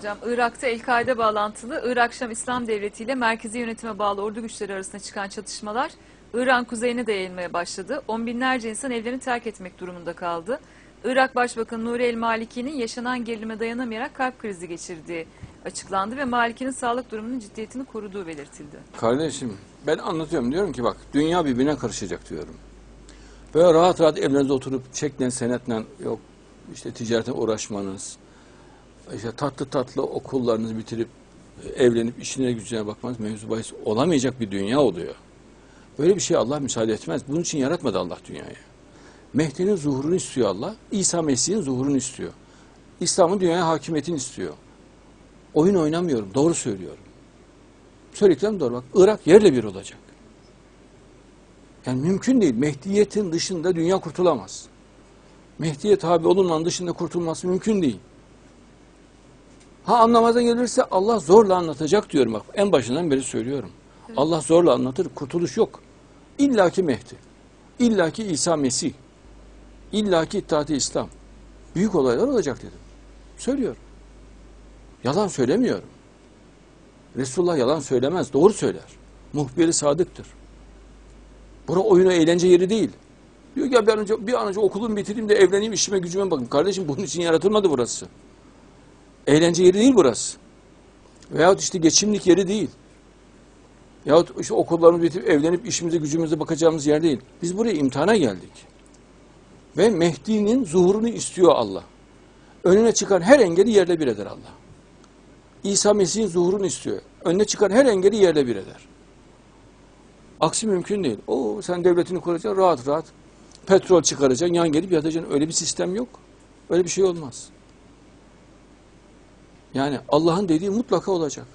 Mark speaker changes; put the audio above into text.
Speaker 1: Hocam Irak'ta El-Kaide bağlantılı Irak Şam İslam Devleti ile merkezi yönetime bağlı ordu güçleri arasında çıkan çatışmalar İran kuzeyine de yayılmaya başladı. On binlerce insan evlerini terk etmek durumunda kaldı. Irak Başbakanı Nuri El Maliki'nin yaşanan gerilime dayanamayarak kalp krizi geçirdiği açıklandı ve Maliki'nin sağlık durumunun ciddiyetini koruduğu belirtildi.
Speaker 2: Kardeşim ben anlatıyorum diyorum ki bak dünya birbirine karışacak diyorum. Böyle rahat rahat evlerinizde oturup çekle senetle yok işte ticarete uğraşmanız, işte tatlı tatlı okullarınızı bitirip e, evlenip işine gücüne bakmanız mevzu bahis olamayacak bir dünya oluyor. Böyle bir şey Allah müsaade etmez. Bunun için yaratmadı Allah dünyayı. Mehdi'nin zuhurunu istiyor Allah. İsa Mesih'in zuhurunu istiyor. İslam'ın dünyaya hakimiyetini istiyor. Oyun oynamıyorum. Doğru söylüyorum. Söylediklerim doğru bak. Irak yerle bir olacak. Yani mümkün değil. Mehdiyetin dışında dünya kurtulamaz. Mehdiye tabi olunmanın dışında kurtulması mümkün değil. Ha anlamadan gelirse Allah zorla anlatacak diyorum bak. En başından beri söylüyorum. Allah zorla anlatır. Kurtuluş yok. İlla ki Mehdi. İlla ki İsa Mesih. İlla ki İttihat-ı İslam. Büyük olaylar olacak dedim. Söylüyorum. Yalan söylemiyorum. Resulullah yalan söylemez, doğru söyler. Muhbiri sadıktır. Bura oyunu eğlence yeri değil. Diyor ki ya bir an önce, bir an önce okulumu bitireyim de evleneyim işime gücüme bakayım. Kardeşim bunun için yaratılmadı burası. Eğlence yeri değil burası. Veyahut işte geçimlik yeri değil. Yahut işte okullarımızı bitirip evlenip işimize gücümüze bakacağımız yer değil. Biz buraya imtihana geldik. Ve Mehdi'nin zuhurunu istiyor Allah. Önüne çıkan her engeli yerle bir eder Allah. İsa Mesih'in zuhurunu istiyor. Önüne çıkan her engeli yerle bir eder. Aksi mümkün değil. O sen devletini kuracaksın rahat rahat. Petrol çıkaracaksın, yan gelip yatacaksın. Öyle bir sistem yok. Öyle bir şey olmaz. Yani Allah'ın dediği mutlaka olacak.